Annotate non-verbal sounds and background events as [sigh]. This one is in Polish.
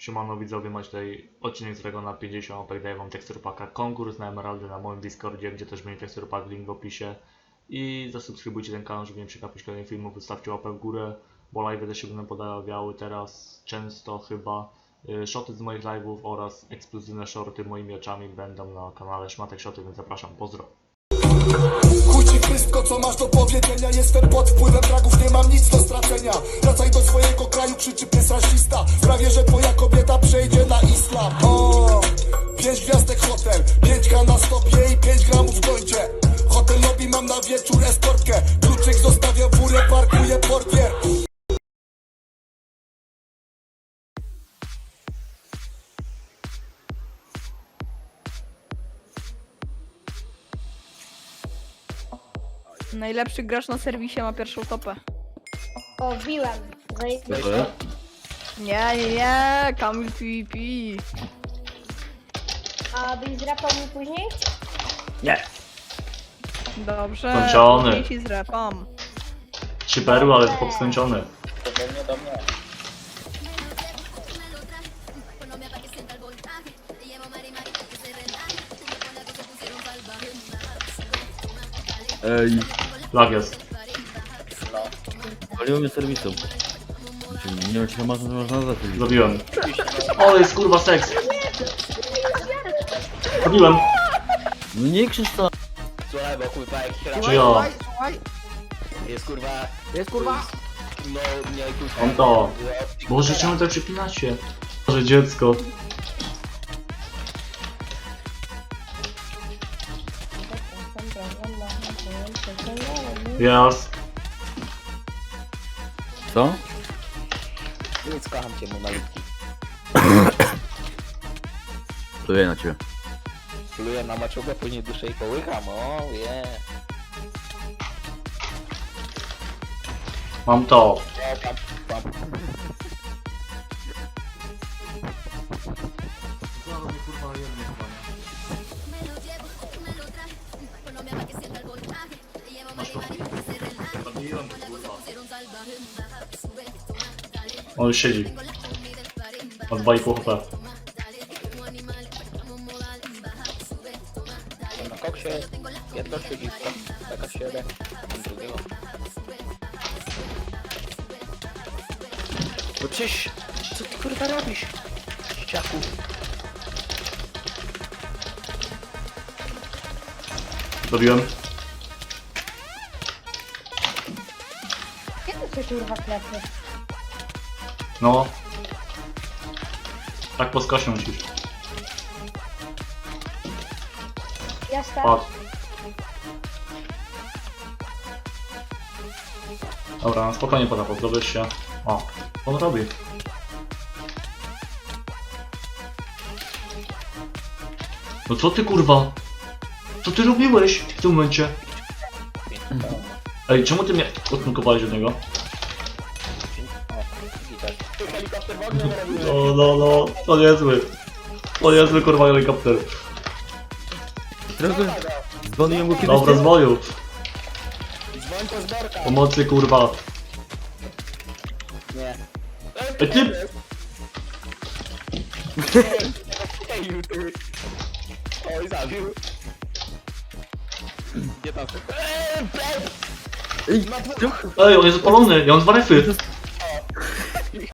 Siemano widzowie, macie tutaj odcinek z Dragona 50 OPEC, daję wam tekstur paka konkurs na Emeraldy na moim Discordzie, gdzie też będzie tekstur pak, link w opisie. I zasubskrybujcie ten kanał, żeby nie przegapić kolejnych filmów, wystawcie łapę w górę, bo live też się będą pojawiały teraz często chyba. Y, Shoty z moich live'ów oraz ekskluzywne shorty moimi oczami będą na kanale Szmatek Shoty, więc zapraszam, pozdro. Chuj ci wszystko co masz do powiedzenia Jestem pod wpływem dragów, nie mam nic do stracenia Wracaj do swojego kraju, krzyczy pies rasista Prawie, że twoja na wieczór eskortkę Kluczyk zostawia furę, parkuje portier Najlepszy gracz na serwisie ma pierwszą topę. O, wbiłem. Zajebiście. Nie, nie, nie, Kamil PvP. A byś zrapał mi później? Nie! Dobrze, Skończony. później ci zrepam. Trzy perły, ale chłop skończony. Ej, Lag jest. waliło mnie serwisem. Znaczy, Nie wiem, czy to można, można nazwać serwisem. Zrobiłem. O, jest kurwa seks. Robiłem. No nie krzycz to! Słuchaj, bo kurwa jak Czy gra ja? jest kurwa... Jest kurwa? No, nie kurwa... On to. Boże, czemu tak przypinacie? Boże, dziecko. Jas. Co? Nic, kocham cię, mój malutki. [coughs] Pluję na ciebie. Pluję na maczugę, później duszę i połykam, o je. Mam to. O, pam, pam. On już siedzi. Ma 2,5 HP. Koksie jedno siedzisko, taka siedem, drugiego. No przecież, co ty kurwa robisz? Ściaku. Zrobiłem. Kiedy to się kurwa klepie? No. Tak po skosie musisz. Jasna? Patrz. Dobra, no spokojnie podawał, zdobysz się. O, on robi. No co ty kurwa? Co ty robiłeś w tym momencie? Ej, czemu ty mnie odknukowałeś od niego? No, no, no, to niezły. To niezły kurwa helikopter. Trochę dzwoniłem go kiedyś. Dobra, zwoju. Dzwoń po zborka. Pomocy kurwa. Nie. Ej ty! Ej, ty. Oj, zabił. Gdzie tam? Ej, Ej, on jest zapalony, ja mam dwa refy.